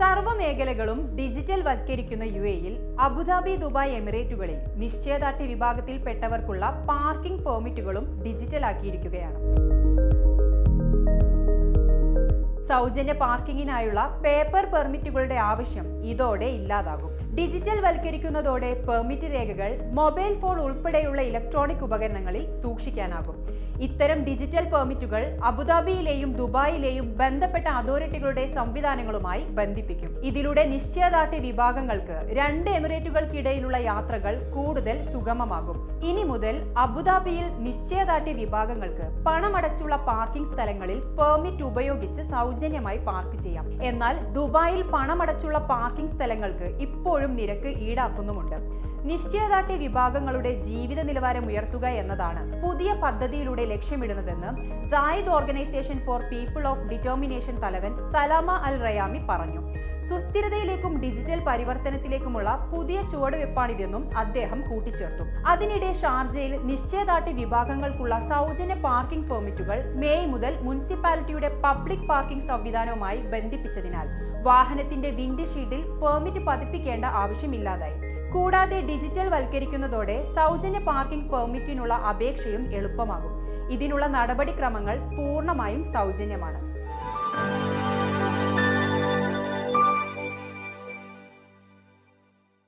സർവ മേഖലകളും ഡിജിറ്റൽ വത്കരിക്കുന്ന യു എയിൽ അബുദാബി ദുബായ് എമിറേറ്റുകളിൽ നിശ്ചയദാർഢ്യ വിഭാഗത്തിൽപ്പെട്ടവർക്കുള്ള പാർക്കിംഗ് പെർമിറ്റുകളും ഡിജിറ്റലാക്കിയിരിക്കുകയാണ്. സൗജന്യ പാർക്കിങ്ങിനായുള്ള പേപ്പർ പെർമിറ്റുകളുടെ ആവശ്യം ഇതോടെ ഇല്ലാതാകും. ഡിജിറ്റൽ വൽക്കരിക്കുന്നതോടെ പെർമിറ്റ് രേഖകൾ മൊബൈൽ ഫോൺ ഉൾപ്പെടെയുള്ള ഇലക്ട്രോണിക് ഉപകരണങ്ങളിൽ സൂക്ഷിക്കാനാകും. ഇത്തരം ഡിജിറ്റൽ പെർമിറ്റുകൾ അബുദാബിയിലെയും ദുബായിലെയും ബന്ധപ്പെട്ട അതോറിറ്റികളുടെ സംവിധാനങ്ങളുമായി ബന്ധിപ്പിക്കും. ഇതിലൂടെ നിശ്ചയദാർഢ്യ വിഭാഗങ്ങൾക്ക് രണ്ട് എമിറേറ്റുകൾക്കിടയിലുള്ള യാത്രകൾ കൂടുതൽ സുഗമമാകും. ഇനി മുതൽ അബുദാബിയിൽ നിശ്ചയദാർഢ്യ വിഭാഗങ്ങൾക്ക് പണമടച്ചുള്ള പാർക്കിംഗ് സ്ഥലങ്ങളിൽ പെർമിറ്റ് ഉപയോഗിച്ച് സൗജന്യമായി പാർക്ക് ചെയ്യാം. എന്നാൽ ദുബായിൽ പണമടച്ചുള്ള പാർക്കിംഗ് സ്ഥലങ്ങൾക്ക് ഇപ്പോഴും നിരക്ക് ഈടാക്കുന്നുമുണ്ട്. നിശ്ചയദാർഢ്യ വിഭാഗങ്ങളുടെ ജീവിത നിലവാരം ഉയർത്തുക എന്നതാണ് പുതിയ പദ്ധതിയിലൂടെ ലക്ഷ്യമിടുന്നതെന്ന് Zayed Organisation for People of Determination തലവൻ സലാമ അൽ റയാമി പറഞ്ഞു. സുസ്ഥിരതയിലേക്കും ഡിജിറ്റൽ പരിവർത്തനത്തിലേക്കുമുള്ള പുതിയ ചുവടുവെപ്പാണിതെന്നും അദ്ദേഹം കൂട്ടിച്ചേർത്തു. അതിനിടെ ഷാർജയിൽ നിശ്ചയദാർഢ്യ വിഭാഗങ്ങൾക്കുള്ള സൗജന്യ പാർക്കിംഗ് പെർമിറ്റുകൾ മെയ് മുതൽ മുനിസിപ്പാലിറ്റിയുടെ പബ്ലിക് പാർക്കിംഗ് സംവിധാനവുമായി ബന്ധിപ്പിച്ചതിനാൽ വാഹനത്തിന്റെ വിൻഡ് ഷീൽഡിൽ പെർമിറ്റ് പതിപ്പിക്കേണ്ട ആവശ്യമില്ലാതായി. കൂടാതെ ഡിജിറ്റൽ വൽക്കരിക്കുന്നതോടെ സൗജന്യ പാർക്കിംഗ് പെർമിറ്റിനുള്ള അപേക്ഷയും എളുപ്പമാകും. ഇതിനുള്ള നടപടിക്രമങ്ങൾ പൂർണമായും സൗജന്യമാണ്.